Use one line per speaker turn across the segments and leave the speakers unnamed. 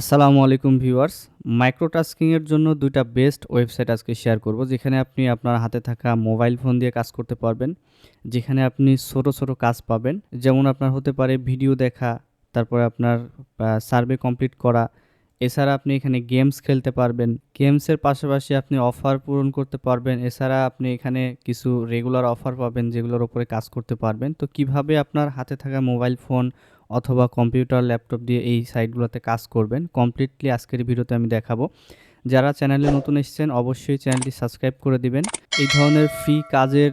আসসালামু আলাইকুম ভিউয়ার্স। মাইক্রোটাস্কিংয়ের জন্য দুইটা বেস্ট ওয়েবসাইট আজকে শেয়ার করব, যেখানে আপনি আপনার হাতে থাকা মোবাইল ফোন দিয়ে কাজ করতে পারবেন, যেখানে আপনি ছোটো ছোটো কাজ পাবেন। যেমন আপনার হতে পারে ভিডিও দেখা, তারপরে আপনার সার্ভে কমপ্লিট করা। এছাড়া আপনি এখানে গেমস খেলতে পারবেন, গেমসের পাশাপাশি আপনি অফার পূরণ করতে পারবেন। এছাড়া আপনি এখানে কিছু রেগুলার অফার পাবেন, যেগুলোর উপরে কাজ করতে পারবেন। তো কীভাবে আপনার হাতে থাকা মোবাইল ফোন অথবা কম্পিউটার, ল্যাপটপ দিয়ে এই সাইটগুলোতে কাজ করবেন। কমপ্লিটলি আজকের ভিডিওতে আমি দেখাবো। যারা চ্যানেলে নতুন এসেছেন, অবশ্যই চ্যানেলটি সাবস্ক্রাইব করে দিবেন। এই ধরনের ফ্রি কাজের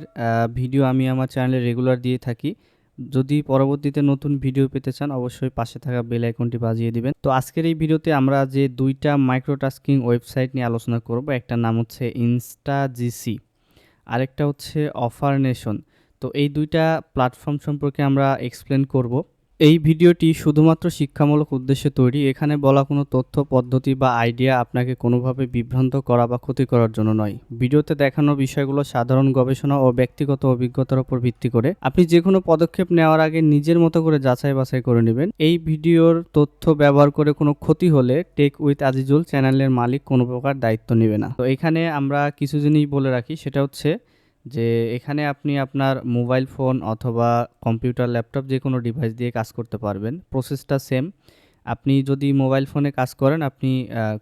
ভিডিও আমি আমার চ্যানেলে রেগুলার দিয়ে থাকি। যদি পরবর্তীতে নতুন ভিডিও পেতে চান, অবশ্যই পাশে থাকা বেল আইকনটি বাজিয়ে দিবেন। তো আজকের এই ভিডিওতে আমরা যে দুইটা মাইক্রোটাস্কিং ওয়েবসাইট নিয়ে আলোচনা করব একটা নাম হচ্ছে ইনস্টা জিসি আরেকটা হচ্ছে অফার নেশন তো এই দুইটা প্ল্যাটফর্ম সম্পর্কে আমরা এক্সপ্লেন করব। এই ভিডিওটি শুধুমাত্র শিক্ষামূলক উদ্দেশ্যে তৈরি। এখানে বলা কোনো তথ্য, পদ্ধতি বা আইডিয়া আপনাকে কোনোভাবে বিভ্রান্ত করা বা ক্ষতি করার জন্য নয়। ভিডিওতে দেখানো বিষয়গুলো সাধারণ গবেষণা ও ব্যক্তিগত অভিজ্ঞতার উপর ভিত্তি করে আপনি যে কোনো পদক্ষেপ নেওয়ার আগে নিজের মতো করে যাচাই বাছাই করে নেবেন। এই ভিডিওর তথ্য ব্যবহার করে কোনো ক্ষতি হলে টেক উইথ আজিজুল চ্যানেলের মালিক কোনো প্রকার দায়িত্ব নেবে না। তো এখানে আমরা কিছু জিনিস বলে রাখি, সেটা হচ্ছে যে এখানে আপনি আপনার মোবাইল ফোন অথবা কম্পিউটার ল্যাপটপ যে কোনো ডিভাইস দিয়ে কাজ করতে পারবেন। প্রসেসটা সেম আপনি যদি মোবাইল ফোনে কাজ করেন, আপনি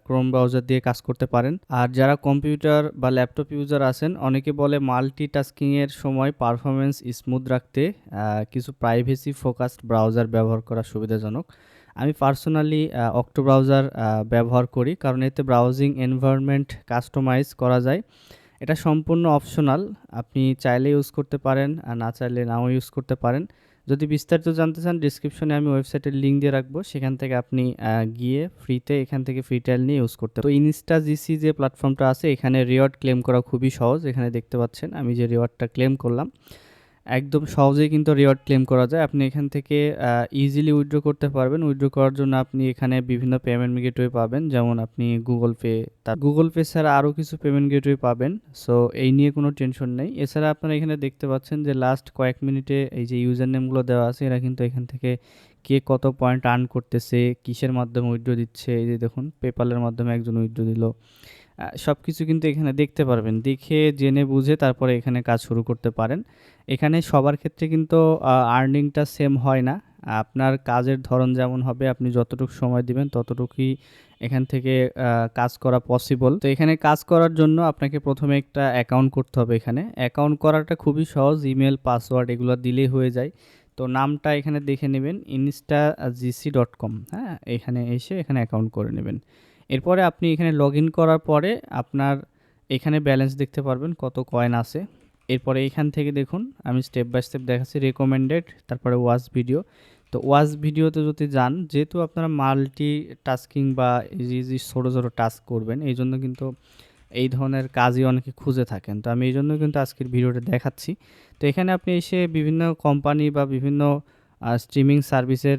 ক্রোম ব্রাউজার দিয়ে কাজ করতে পারেন। আর যারা কম্পিউটার বা ল্যাপটপ ইউজার আছেন, অনেকে বলে মাল্টিটাস্কিংয়ের সময় পারফরমেন্স স্মুথ রাখতে কিছু প্রাইভেসি ফোকাসড ব্রাউজার ব্যবহার করা সুবিধাজনক। আমি পার্সোনালি অক্টো ব্রাউজার ব্যবহার করি। কারণ এতে ব্রাউজিং এনভায়রনমেন্ট কাস্টমাইজ করা যায়। এটা সম্পূর্ণ অপশনাল আপনি চাইলে ইউজ করতে পারেন আর না চাইলে নাও ইউজ করতে পারেন। যদি বিস্তারিত জানতে চান ডিসক্রিপশনে আমি ওয়েবসাইটের লিঙ্ক দিয়ে রাখব, সেখান থেকে আপনি গিয়ে ফ্রিতে এখান থেকে ফ্রি টাইল নিয়ে ইউজ করতে তো ইনস্টা জিসি যে প্ল্যাটফর্মটা আছে, এখানে রিওয়ার্ড ক্লেম করা খুবই সহজ, এখানে দেখতে পাচ্ছেন আমি যে রিওয়ার্ডটা ক্লেম করলাম। একদম সহজেই কিন্তু রিওয়ার্ড ক্লেম করা যায়। আপনি এখান থেকে ইজিলি উইথড্র করতে পারবেন। উইথড্র করার জন্য আপনি এখানে বিভিন্ন পেমেন্ট গেটওয়ে পাবেন। যেমন আপনি গুগল পে তার গুগল পে ছাড়া আরও কিছু পেমেন্ট গেটওয়ে পাবেন। সো এই নিয়ে কোনো টেনশন নেই। এছাড়া আপনারা এখানে দেখতে পাচ্ছেন যে লাস্ট কয়েক মিনিটে এই যে ইউজার নেমগুলো দেওয়া আছে, এরা কিন্তু এখান থেকে কে কত পয়েন্ট আর্ন করতেছে, কিসের মাধ্যমে উইথড্র দিচ্ছে, এই যে দেখুন পেপালের মাধ্যমে একজন উইথড্র দিল। সব কিছু কিন্তু এখানে দেখতে পারবেন। দেখে, জেনে, বুঝে তারপরে এখানে কাজ শুরু করতে পারেন। এখানে সবার ক্ষেত্রে কিন্তু আর্নিংটা সেম হয় না। আপনার কাজের ধরন যেমন হবে, আপনি যতটুকু সময় দিবেন, ততটুকুই এখান থেকে কাজ করা পসিবল তো এখানে কাজ করার জন্য আপনাকে প্রথমে একটা অ্যাকাউন্ট করতে হবে এখানে। অ্যাকাউন্ট করাটা খুবই সহজ ইমেল পাসওয়ার্ড এগুলো দিলেই হয়ে যায়। তো নামটা এখানে দেখে নেবেন ইনস্টা জিসি ডট কম হ্যাঁ এখানে এসে এখানে অ্যাকাউন্ট করে নেবেন। এরপরে আপনি এখানে লগ করার পরে আপনার এখানে ব্যালেন্স দেখতে পারবেন কত কয়েন আছে। এরপরে এখান থেকে দেখুন, আমি স্টেপ বাই স্টেপ দেখাচ্ছি রেকমেন্ডেড তারপরে ওয়াচ ভিডিও তো ওয়াচ ভিডিওতে যদি যান, যেহেতু আপনারা মাল্টি টাস্কিং বা ইজি যে ছোটো ছোটো টাস্ক করবেন, এই জন্য কিন্তু এই ধরনের কাজই অনেকে খুঁজে থাকেন। তো আমি এই জন্য কিন্তু আজকের ভিডিওটা দেখাচ্ছি। তো এখানে আপনি এসে বিভিন্ন কোম্পানি বা বিভিন্ন স্ট্রিমিং সার্ভিসের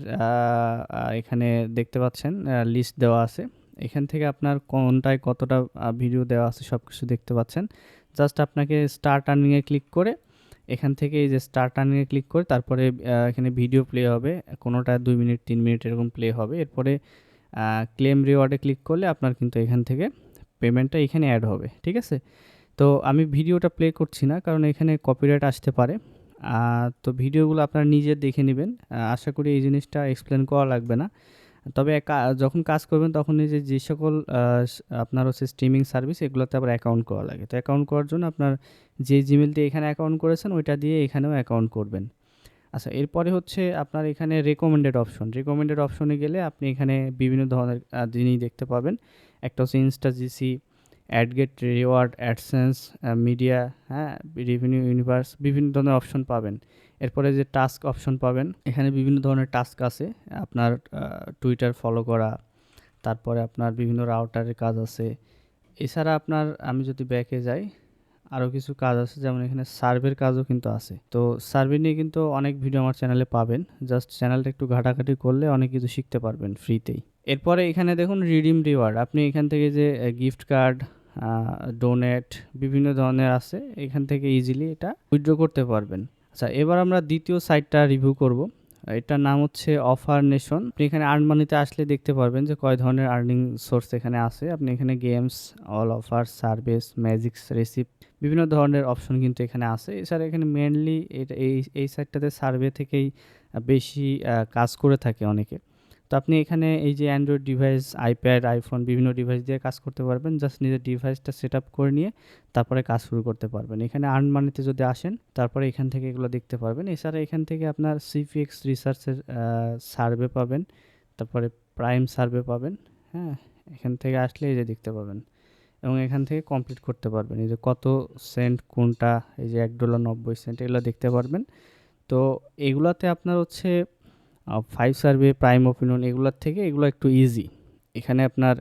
এখানে দেখতে পাচ্ছেন লিস্ট দেওয়া আছে। এখান থেকে আপনার কোনটায় কতটা ভিডিও দেওয়া আছে সব কিছু দেখতে পাচ্ছেন। জাস্ট আপনাকে স্টার্ট আর্নিংয়ে ক্লিক করে, এখান থেকে এই যে স্টার্ট আর্নিংয়ে ক্লিক করে, তারপরে এখানে ভিডিও প্লে হবে। কোনোটা দুই মিনিট, তিন মিনিট এরকম প্লে হবে। এরপরে ক্লেম রিওয়ার্ডে ক্লিক করলে আপনার কিন্তু এখান থেকে পেমেন্টটা এখানে অ্যাড হবে, ঠিক আছে? তো আমি ভিডিওটা প্লে করছি না, কারণ এখানে কপিরাইট আসতে পারে। তো ভিডিওগুলো আপনারা নিজে দেখে নেবেন। আশা করি এই জিনিসটা এক্সপ্লেন করা লাগবে না। তবে যখন কাজ করবেন তখন এই যে যে সকল আপনার হচ্ছে স্ট্রিমিং সার্ভিস এগুলোতে আবার অ্যাকাউন্ট করা লাগে। তো অ্যাকাউন্ট করার জন্য আপনার যে জিমেল দিয়ে এখানে অ্যাকাউন্ট করেছেন ওইটা দিয়ে এখানেও অ্যাকাউন্ট করবেন। আচ্ছা এরপরে হচ্ছে আপনার এখানে রেকমেন্ডেড অপশন রেকমেন্ডেড অপশনে গেলে আপনি এখানে বিভিন্ন ধরনের জিনিস দেখতে পাবেন। একটা হচ্ছে Insta GC AdGate reward AdSense media হ্যাঁ রেভিনিউ ইউনিভার্স বিভিন্ন ধরনের অপশন পাবেন। এরপরে যে টাস্ক অপশন পাবেন, এখানে বিভিন্ন ধরনের টাস্ক আছে। আপনার টুইটার ফলো করা, তারপরে আপনার বিভিন্ন রাউটারের কাজ আছে। এছাড়া আপনার, আমি যদি ব্যাকে যাই, আরও কিছু কাজ আছে, যেমন এখানে সার্ভের কাজও কিন্তু আছে। তো সার্ভে নিয়ে কিন্তু অনেক ভিডিও আমার চ্যানেলে পাবেন। জাস্ট চ্যানেলটা একটু ঘাটাঘাটি করলে অনেক কিছু শিখতে পারবেন ফ্রিতেই এরপরে এখানে দেখুন রিডিম রিওয়ার্ড আপনি এখান থেকে যে গিফট কার্ড ডোনেট বিভিন্ন ধরনের আছে, এখান থেকে ইজিলি এটা উইথড্র করতে পারবেন। আচ্ছা এবার আমরা দ্বিতীয় সাইটটা রিভিউ করব। এটার নাম হচ্ছে অফার নেশন আপনি এখানে আর্ন মানিতে আসলে দেখতে পারবেন যে কয় ধরনের আর্নিং সোর্স এখানে আছে। আপনি এখানে games all offer service magics receipt বিভিন্ন ধরনের অপশন কিন্তু এখানে আছে। এছাড়া এখানে মেনলি এটা এই এই সাইটটাতে সার্ভে থেকেই বেশি কাজ করে থাকে অনেকে। তো আপনি এখানে এই যে অ্যান্ড্রয়েড ডিভাইস আইপ্যাড আইফোন বিভিন্ন ডিভাইস দিয়ে কাজ করতে পারবেন। জাস্ট নিজের ডিভাইসটা সেট আপ করে নিয়ে তারপরে কাজ শুরু করতে পারবেন। এখানে আর্ন মানিতে যদি আসেন, তারপরে এখান থেকে এগুলো দেখতে পারবেন। এছাড়া এখান থেকে আপনার সিপিএক্স রিসার্চের সার্ভে পাবেন। তারপরে প্রাইম সার্ভে পাবেন। হ্যাঁ এখান থেকে আসলে এই যে দেখতে পাবেন। এবং এখান থেকে কমপ্লিট করতে পারবেন। এই যে কত সেন্ট কোনটা, এই যে এক ডলার নব্বই সেন্ট এগুলো দেখতে পারবেন। তো এগুলাতে আপনার হচ্ছে ফাইভ সার্ভে প্রাইম ওপিনিয়ন এগুলোর থেকে এগুলো একটু ইজি এখানে আপনার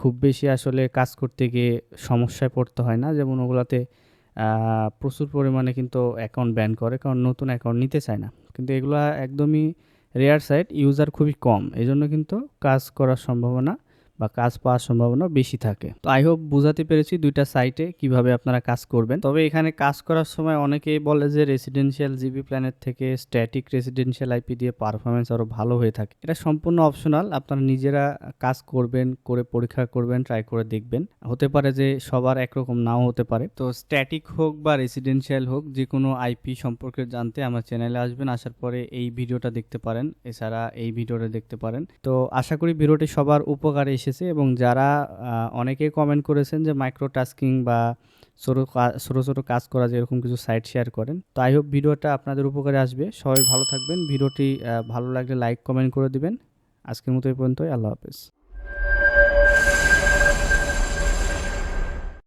খুব বেশি আসলে কাজ করতে গিয়ে সমস্যায় পড়তে হয় না। যেমন ওগুলাতে প্রচুর পরিমাণে কিন্তু অ্যাকাউন্ট ব্যান করে কারণ নতুন অ্যাকাউন্ট নিতে চায় না। কিন্তু এগুলো একদমই রেয়ার সাইট ইউজার খুবই কম। এই জন্য কিন্তু কাজ করার সম্ভাবনা বা কাজ পাওয়ার সম্ভাবনা বেশি থাকে। তো আই হোপ বুঝাতে পেরেছি দুইটা সাইটে কীভাবে আপনারা কাজ করবেন। তবে এখানে কাজ করার সময় অনেকেই বলে যে রেসিডেন্সিয়াল জিবি প্ল্যানের থেকে স্ট্যাটিক রেসিডেন্সিয়াল আইপি দিয়ে পারফরমেন্স আরও ভালো হয়ে থাকে। এটা সম্পূর্ণ অপশনাল আপনারা নিজেরা কাজ করবেন, করে পরীক্ষা করবেন ট্রাই করে দেখবেন। হতে পারে যে সবার একরকম নাও হতে পারে। তো স্ট্যাটিক হোক বা রেসিডেন্সিয়াল হোক যে কোনো আইপি সম্পর্কে জানতে আমার চ্যানেলে আসবেন। আসার পরে এই ভিডিওটা দেখতে পারেন, এছাড়া এই ভিডিওটা দেখতে পারেন। তো আশা করি ভিডিওটি সবার উপকারে এসেছে এবং যারা অনেকেই কমেন্ট করেছেন যে মাইক্রো টাস্কিং বা ছোটো ছোটো ছোটো কাজ করা যে এরকম কিছু সাইট শেয়ার করেন। তো আই হোপ ভিডিওটা আপনাদের উপকারে আসবে। সবাই ভালো থাকবেন। ভিডিওটি ভালো লাগলে লাইক কমেন্ট করে দিবেন। আজকের মতো এই পর্যন্তই। আল্লাহ হাফেজ।